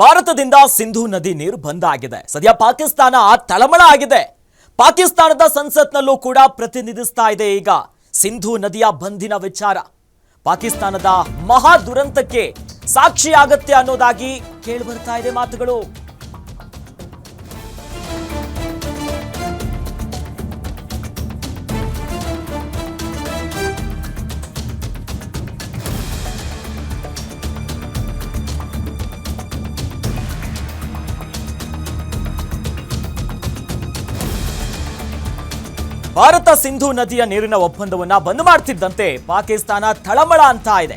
ಭಾರತದಿಂದ ಸಿಂಧೂ ನದಿ ನೀರು ಬಂದ್ ಆಗಿದೆ ಸದ್ಯ ಪಾಕಿಸ್ತಾನ ತಳಮಳ ಆಗಿದೆ. ಪಾಕಿಸ್ತಾನದ ಸಂಸತ್ನಲ್ಲೂ ಕೂಡ ಪ್ರತಿನಿಧಿಸ್ತಾ ಇದೆ ಈಗ ಸಿಂಧೂ ನದಿಯ ಬಂಧಿನ ವಿಚಾರ. ಪಾಕಿಸ್ತಾನದ ಮಹಾ ದುರಂತಕ್ಕೆ ಸಾಕ್ಷಿಯಾಗತ್ತೆ ಅನ್ನೋದಾಗಿ ಕೇಳಿಬರ್ತಾ ಇದೆ ಮಾತುಗಳು. ಭಾರತ ಸಿಂಧೂ ನದಿಯ ನೀರಿನ ಒಪ್ಪಂದವನ್ನ ಬಂದ್ ಮಾಡ್ತಿದ್ದಂತೆ ಪಾಕಿಸ್ತಾನ ತಳಮಳ ಅಂತ ಇದೆ.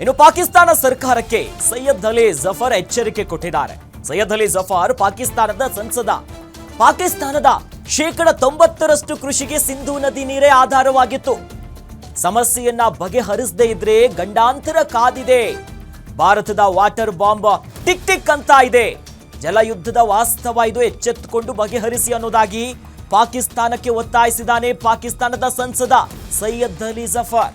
ಇನ್ನು ಪಾಕಿಸ್ತಾನ ಸರ್ಕಾರಕ್ಕೆ ಸೈಯದ್ ಅಲಿ ಜಫರ್ ಎಚ್ಚರಿಕೆ ಕೊಟ್ಟಿದ್ದಾರೆ. ಸೈಯದ್ ಅಲಿ ಜಫರ್ ಪಾಕಿಸ್ತಾನದ ಸಂಸದ. ಪಾಕಿಸ್ತಾನದ ಶೇಕಡ ತೊಂಬತ್ತರಷ್ಟು ಕೃಷಿಗೆ ಸಿಂಧೂ ನದಿ ನೀರೇ ಆಧಾರವಾಗಿತ್ತು. ಸಮಸ್ಯೆಯನ್ನ ಬಗೆಹರಿಸದೇ ಇದ್ರೆ ಗಂಡಾಂತರ ಕಾದಿದೆ. ಭಾರತದ ವಾಟರ್ ಬಾಂಬ್ ಟಿಕ್ ಟಿಕ್ ಅಂತ ಇದೆ. ಜಲಯುದ್ಧದ ವಾಸ್ತವ ಇದು ಎಚ್ಚೆತ್ತುಕೊಂಡು ಬಗೆಹರಿಸಿ ಅನ್ನೋದಾಗಿ ಪಾಕಿಸ್ತಾನಕ್ಕೆ ಒತ್ತಾಯಿಸಿದಾನೆ ಪಾಕಿಸ್ತಾನದ ಸಂಸದ ಸೈಯದ್ ಅಲಿ ಜಫರ್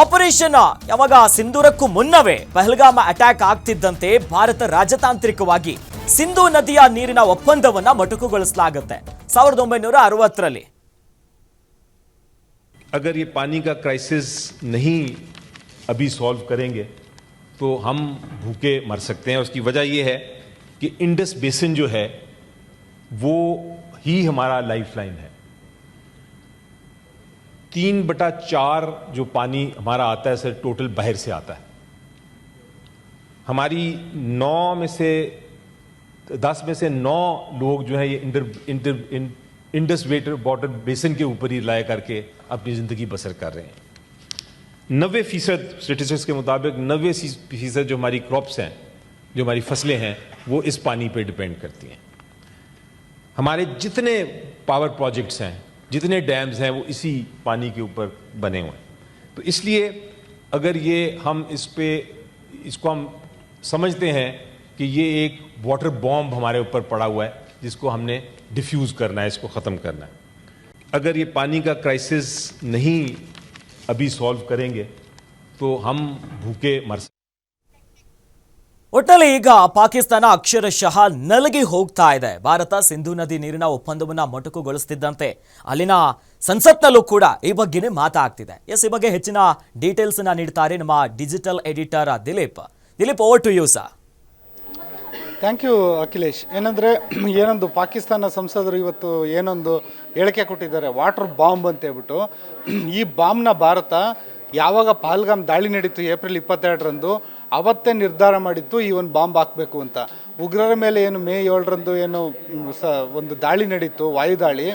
ಆಪರೇಷನ್ ಯಾವಾಗ ಸಿಂಧೂರಕ್ಕೂ ಮುನ್ನವೇ ಪಹಲ್ಗಾಮ ಅಟ್ಯಾಕ್ ಆಗ್ತಿದ್ದಂತೆ ಭಾರತ ರಾಜತಾಂತ್ರಿಕವಾಗಿ ಸಿಂಧೂ ನದಿಯ ನೀರಿನ ಒಪ್ಪಂದವನ್ನ ಮೊಟಕುಗೊಳಿಸಲಾಗುತ್ತೆ ಸಾವಿರದ ಒಂಬೈನೂರ ಅರವತ್ತರಲ್ಲಿ अगर ये पानी का क्राइसिस नहीं अभी सॉल्व करेंगे तो हम भूखे मर सकते हैं उसकी वजह ये है कि इंडस बेसिन जो है वो ही हमारा लाइफलाइन है। तीन बटा चार जो पानी हमारा आता है सर टोटल बाहर से आता है। हमारी नौ में से दस में से नौ लोग जो है ये inter in, Indus water water basin के ऊपर ही लाया करके अपनी ज़िंदगी बसर कर रहे हैं। नबे फ़ीसद स्टेटिस्टिक्स के मुताबिक नबे फ़ीसद जो हमारी क्रॉप्स हैं जो हमारी फ़सलें हैं वो इस पानी पे डिपेंड करती हैं। हमारे जितने पावर प्रोजेक्ट्स हैं, जितने डैम्स हैं, वो इसी पानी के ऊपर बने हुए हैं। तो इसलिए अगर ये हम इस पर इसको हम समझते हैं कि ये एक वाटर बॉम्ब हमारे ऊपर पड़ा हुआ है, जिसको हमने डिफ्यूज़ करना है, इसको ख़त्म करना है। अगर ये पानी का क्राइसिस नहीं अभी सॉल्व करेंगे तो हम भूखे मर सकते ಒಟ್ಟಲ್ಲಿ ಈಗ ಪಾಕಿಸ್ತಾನ ಅಕ್ಷರಶಃ ನಲಗಿ ಹೋಗ್ತಾ ಇದೆ. ಭಾರತ ಸಿಂಧೂ ನದಿ ನೀರಿನ ಒಪ್ಪಂದವನ್ನು ಮೊಟಕುಗೊಳಿಸ್ತಿದ್ದಂತೆ ಅಲ್ಲಿನ ಸಂಸತ್ನಲ್ಲೂ ಕೂಡ ಈ ಬಗ್ಗೆನೇ ಮಾತಾಗ್ತಿದೆ. ಎಸ್, ಈ ಬಗ್ಗೆ ಹೆಚ್ಚಿನ ಡೀಟೇಲ್ಸ್ನ ನೀಡ್ತಾರೆ ನಮ್ಮ digital editor Dileep. Dileep over to you sir thank you Akhilesh ಏನಂದರೆ, ಏನೊಂದು ಪಾಕಿಸ್ತಾನ ಸಂಸದರು ಇವತ್ತು ಏನೊಂದು ಹೇಳಿಕೆ ಕೊಟ್ಟಿದ್ದಾರೆ. ವಾಟರ್ ಬಾಂಬ್ ಅಂತ ಹೇಳ್ಬಿಟ್ಟು. ಈ ಬಾಂಬ್ನ ಭಾರತ ಯಾವಾಗ ಪಾಲ್ಗಾಮ್ ದಾಳಿ ನಡೀತು ಏಪ್ರಿಲ್ ಇಪ್ಪತ್ತೆರಡರಂದು ಅವತ್ತೇ ನಿರ್ಧಾರ ಮಾಡಿತ್ತು ಈ ಒಂದು ಬಾಂಬ್ ಹಾಕಬೇಕು ಅಂತ. ಉಗ್ರರ ಮೇಲೆ ಏನು ಮೇ ಏಳರಂದು ಏನು ಸ, ಒಂದು ದಾಳಿ ನಡೀತು ವಾಯುದಾಳಿ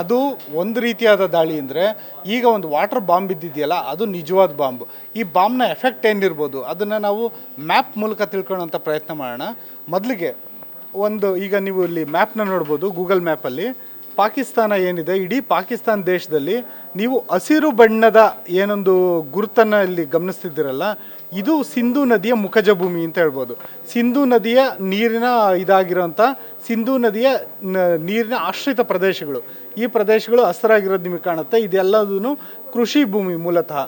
ಅದು ಒಂದು ರೀತಿಯಾದ ದಾಳಿ ಅಂದರೆ ಈಗ ಒಂದು ವಾಟರ್ ಬಾಂಬ್ ಇದ್ದಿದೆಯಲ್ಲ ಅದು ನಿಜವಾದ ಬಾಂಬ್. ಈ ಬಾಂಬ್ನ ಎಫೆಕ್ಟ್ ಏನಿರ್ಬೋದು? ಅದನ್ನು ನಾವು ಮ್ಯಾಪ್ ಮೂಲಕ ತಿಳ್ಕೊಳ್ಳೋಂಥ ಪ್ರಯತ್ನ ಮಾಡೋಣ. ಮೊದಲಿಗೆ ಒಂದು, ಈಗ ನೀವು ಇಲ್ಲಿ ಮ್ಯಾಪ್ನ ನೋಡ್ಬೋದು, ಗೂಗಲ್ ಮ್ಯಾಪಲ್ಲಿ. ಪಾಕಿಸ್ತಾನ ಏನಿದೆ? ಇಡೀ ಪಾಕಿಸ್ತಾನ ದೇಶದಲ್ಲಿ ನೀವು ಹಸಿರು ಬಣ್ಣದ ಏನೊಂದು ಗುರುತನ್ನು ಇಲ್ಲಿ ಗಮನಿಸ್ತಿದ್ದೀರಲ್ಲ, ಇದು ಸಿಂಧೂ ನದಿಯ ಮುಖಜ ಭೂಮಿ ಅಂತ ಹೇಳ್ಬೋದು. ಸಿಂಧೂ ನದಿಯ ನೀರಿನ ಇದಾಗಿರೋಂಥ, ಸಿಂಧೂ ನದಿಯ ನೀರಿನ ಆಶ್ರಿತ ಪ್ರದೇಶಗಳು. ಈ ಪ್ರದೇಶಗಳು ಹಸಿರಾಗಿರೋದು ನಿಮಗೆ ಕಾಣುತ್ತೆ. ಇದೆಲ್ಲದೂ ಕೃಷಿ ಭೂಮಿ ಮೂಲತಃ.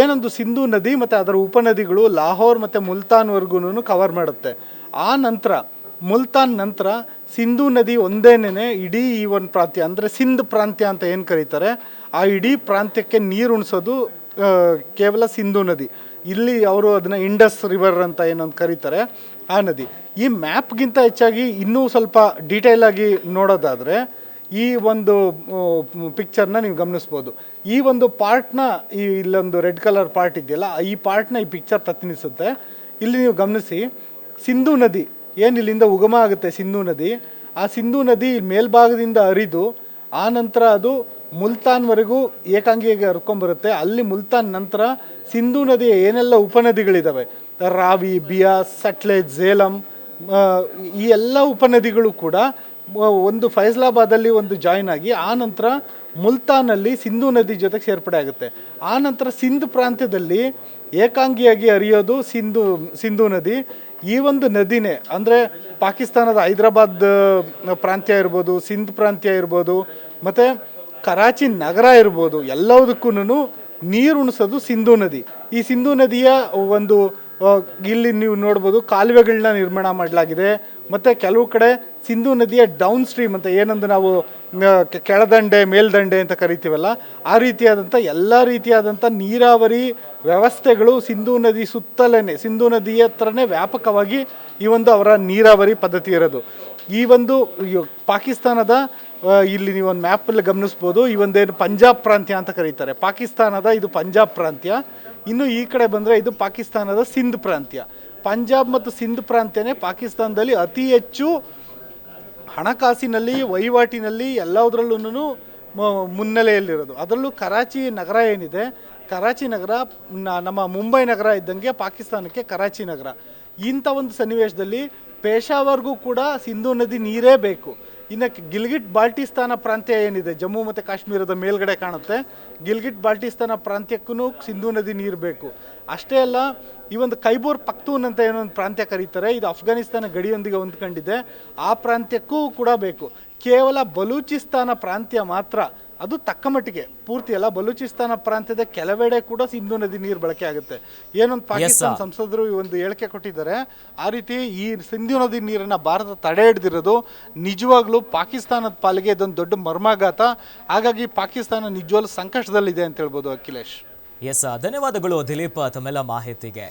ಏನೊಂದು ಸಿಂಧೂ ನದಿ ಮತ್ತು ಅದರ ಉಪನದಿಗಳು ಲಾಹೋರ್ ಮತ್ತು ಮುಲ್ತಾನ್ವರೆಗೂ ಕವರ್ ಮಾಡುತ್ತೆ. ಆ ನಂತರ ಮುಲ್ತಾನ್ ನಂತರ ಸಿಂಧೂ ನದಿ ಒಂದೇನೇ ಇಡೀ ಈ ಒಂದು ಪ್ರಾಂತ್ಯ, ಅಂದರೆ ಸಿಂಧ್ ಪ್ರಾಂತ್ಯ ಅಂತ ಏನು ಕರೀತಾರೆ, ಆ ಇಡೀ ಪ್ರಾಂತ್ಯಕ್ಕೆ ನೀರು ಉಣಿಸೋದು ಕೇವಲ ಸಿಂಧೂ ನದಿ. ಇಲ್ಲಿ ಅವರು ಅದನ್ನು ಇಂಡಸ್ ರಿವರ್ ಅಂತ ಏನೊಂದು ಕರೀತಾರೆ, ಆ ನದಿ. ಈ ಮ್ಯಾಪ್ಗಿಂತ ಹೆಚ್ಚಾಗಿ ಇನ್ನೂ ಸ್ವಲ್ಪ ಡೀಟೇಲ್ ಆಗಿ ನೋಡೋದಾದರೆ, ಈ ಒಂದು ಪಿಕ್ಚರ್ನ ನೀವು ಗಮನಿಸ್ಬೋದು. ಈ ಒಂದು ಪಾರ್ಟ್ನ, ಈ ಇಲ್ಲೊಂದು ರೆಡ್ ಕಲರ್ ಪಾರ್ಟ್ ಇದೆಯಲ್ಲ, ಈ ಪಾರ್ಟ್ನ ಈ ಪಿಕ್ಚರ್ ಪ್ರತಿನಿಧಿಸುತ್ತೆ. ಇಲ್ಲಿ ನೀವು ಗಮನಿಸಿ, ಸಿಂಧೂ ನದಿ ಏನು ಇಲ್ಲಿಂದ ಉಗಮ ಆಗುತ್ತೆ ಸಿಂಧೂ ನದಿ? ಆ ಸಿಂಧೂ ನದಿ ಮೇಲ್ಭಾಗದಿಂದ ಹರಿದು, ಆ ನಂತರ ಅದು ಮುಲ್ತಾನ್ವರೆಗೂ ಏಕಾಂಗಿಯಾಗಿ ಹರ್ಕೊಂಬರುತ್ತೆ. ಅಲ್ಲಿ ಮುಲ್ತಾನ್ ನಂತರ ಸಿಂಧೂ ನದಿಯ ಏನೆಲ್ಲ ಉಪನದಿಗಳಿದ್ದಾವೆ ರಾವಿ ಬಿಯಾಸ್ ಸಟ್ಲೇಜ್ ಝೇಲಂ ಈ ಎಲ್ಲ ಉಪನದಿಗಳು ಕೂಡ ಒಂದು ಫೈಜಲಾಬಾದಲ್ಲಿ ಒಂದು ಜಾಯಿನ್ ಆಗಿ, ಆ ನಂತರ ಮುಲ್ತಾನಲ್ಲಿ ಸಿಂಧೂ ನದಿ ಜೊತೆಗೆ ಸೇರ್ಪಡೆ ಆಗುತ್ತೆ. ಆ ನಂತರ ಸಿಂಧ್ ಪ್ರಾಂತ್ಯದಲ್ಲಿ ಏಕಾಂಗಿಯಾಗಿ ಹರಿಯೋದು ಸಿಂಧು, ಸಿಂಧೂ ನದಿ. ಈ ಒಂದು ನದಿನೇ, ಅಂದರೆ ಪಾಕಿಸ್ತಾನದ ಹೈದರಾಬಾದ್ ಪ್ರಾಂತ್ಯ ಇರ್ಬೋದು, ಸಿಂಧ್ ಪ್ರಾಂತ್ಯ ಇರ್ಬೋದು, ಮತ್ತು ಕರಾಚಿ ನಗರ ಇರ್ಬೋದು ಎಲ್ಲದಕ್ಕೂ ನೀರು ಉಣಿಸೋದು ಸಿಂಧೂ ನದಿ. ಈ ಸಿಂಧೂ ನದಿಯ ಒಂದು ಇಲ್ಲಿ ನೀವು ನೋಡ್ಬೋದು ಕಾಲುವೆಗಳನ್ನ ನಿರ್ಮಾಣ ಮಾಡಲಾಗಿದೆ. ಮತ್ತು ಕೆಲವು ಕಡೆ ಸಿಂಧು ನದಿಯ ಡೌನ್ ಸ್ಟ್ರೀಮ್ ಅಂತ ಏನಂದು ನಾವು ಕೆಳದಂಡೆ, ಮೇಲ್ದಂಡೆ ಅಂತ ಕರಿತೀವಲ್ಲ, ಆ ರೀತಿಯಾದಂಥ ಎಲ್ಲ ರೀತಿಯಾದಂಥ ನೀರಾವರಿ ವ್ಯವಸ್ಥೆಗಳು ಸಿಂಧೂ ನದಿ ಸುತ್ತಲೇ ಸಿಂಧೂ ನದಿಯ ಹತ್ರನೇ ವ್ಯಾಪಕವಾಗಿ ಈ ಒಂದು ಅವರ ನೀರಾವರಿ ಪದ್ಧತಿ ಇರೋದು. ಈ ಒಂದು ಪಾಕಿಸ್ತಾನದ ಇಲ್ಲಿ ನೀವು ಒಂದು ಮ್ಯಾಪಲ್ಲಿ ಗಮನಿಸ್ಬೋದು, ಈ ಒಂದೇನು ಪಂಜಾಬ್ ಪ್ರಾಂತ್ಯ ಅಂತ ಕರೀತಾರೆ. ಪಾಕಿಸ್ತಾನದ ಇದು ಪಂಜಾಬ್ ಪ್ರಾಂತ್ಯ, ಇನ್ನು ಈ ಕಡೆ ಬಂದರೆ ಇದು ಪಾಕಿಸ್ತಾನದ ಸಿಂಧ್ ಪ್ರಾಂತ್ಯ. ಪಂಜಾಬ್ ಮತ್ತು ಸಿಂಧ್ ಪ್ರಾಂತ್ಯನೇ ಪಾಕಿಸ್ತಾನದಲ್ಲಿ ಅತಿ ಹೆಚ್ಚು ಹಣಕಾಸಿನಲ್ಲಿ, ವಹಿವಾಟಿನಲ್ಲಿ ಎಲ್ಲದರಲ್ಲೂ ಮುನ್ನೆಲೆಯಲ್ಲಿರೋದು. ಅದರಲ್ಲೂ ಕರಾಚಿ ನಗರ ಏನಿದೆ, ಕರಾಚಿ ನಗರ ನಮ್ಮ ಮುಂಬೈ ನಗರ ಇದ್ದಂಗೆ ಪಾಕಿಸ್ತಾನಕ್ಕೆ ಕರಾಚಿ ನಗರ. ಇಂಥ ಒಂದು ಸನ್ನಿವೇಶದಲ್ಲಿ ಪೇಶಾವರ್ಗೂ ಕೂಡ ಸಿಂಧು ನದಿ ನೀರೇ ಬೇಕು. ಇನ್ನು ಗಿಲ್ಗಿಟ್ ಬಾಲ್ಟಿಸ್ತಾನ ಪ್ರಾಂತ್ಯ ಏನಿದೆ? ಜಮ್ಮು ಮತ್ತು ಕಾಶ್ಮೀರದ ಮೇಲ್ಗಡೆ ಕಾಣುತ್ತೆ. ಗಿಲ್ಗಿಟ್ ಬಾಲ್ಟಿಸ್ತಾನ ಪ್ರಾಂತ್ಯಕ್ಕೂ ಸಿಂಧೂ ನದಿ ನೀರು ಬೇಕು. ಅಷ್ಟೇ ಅಲ್ಲ, ಈ ಒಂದು ಕೈಬೂರ್ ಪಕ್ತೂನ್ ಅಂತ ಏನೊಂದು ಪ್ರಾಂತ್ಯ ಕರೀತಾರೆ. ಇದು ಅಫ್ಘಾನಿಸ್ತಾನ ಗಡಿಯೊಂದಿಗೆ ಹೊಂದ್ಕೊಂಡಿದೆ. ಆ ಪ್ರಾಂತ್ಯಕ್ಕೂ ಕೂಡ ಬೇಕು. ಕೇವಲ ಬಲೂಚಿಸ್ತಾನ ಪ್ರಾಂತ್ಯ ಮಾತ್ರ. ಅದು ತಕ್ಕ ಮಟ್ಟಿಗೆ. ಪೂರ್ತಿ ಅಲ್ಲ ಬಲೂಚಿಸ್ತಾನ ಪ್ರಾಂತ್ಯದ ಕೆಲವೆಡೆ ಕೂಡ ಸಿಂಧು ನದಿ ನೀರು ಬಳಕೆ ಆಗುತ್ತೆ. ಏನೊಂದು ಪಾಕಿಸ್ತಾನ ಸಂಸದರು ಈ ಒಂದು ಹೇಳಿಕೆ ಕೊಟ್ಟಿದ್ದಾರೆ. ಆ ರೀತಿ ಈ ಸಿಂಧು ನದಿ ನೀರನ್ನು ಭಾರತ ತಡೆ ಹಿಡ್ದಿರೋದು ನಿಜವಾಗ್ಲೂ ಪಾಕಿಸ್ತಾನದ ಪಾಲಿಗೆ ಇದೊಂದು ದೊಡ್ಡ ಮರ್ಮಾಘಾತ. ಹಾಗಾಗಿ ಪಾಕಿಸ್ತಾನ ನಿಜವಾಗ್ಲೂ ಸಂಕಷ್ಟದಲ್ಲಿದೆ ಅಂತ ಹೇಳ್ಬೋದು ಅಖಿಲೇಶ್. ಎಸ್ ಧನ್ಯವಾದಗಳು ದಿಲೀಪ್ ತಮ್ಮೆಲ್ಲ ಮಾಹಿತಿಗೆ.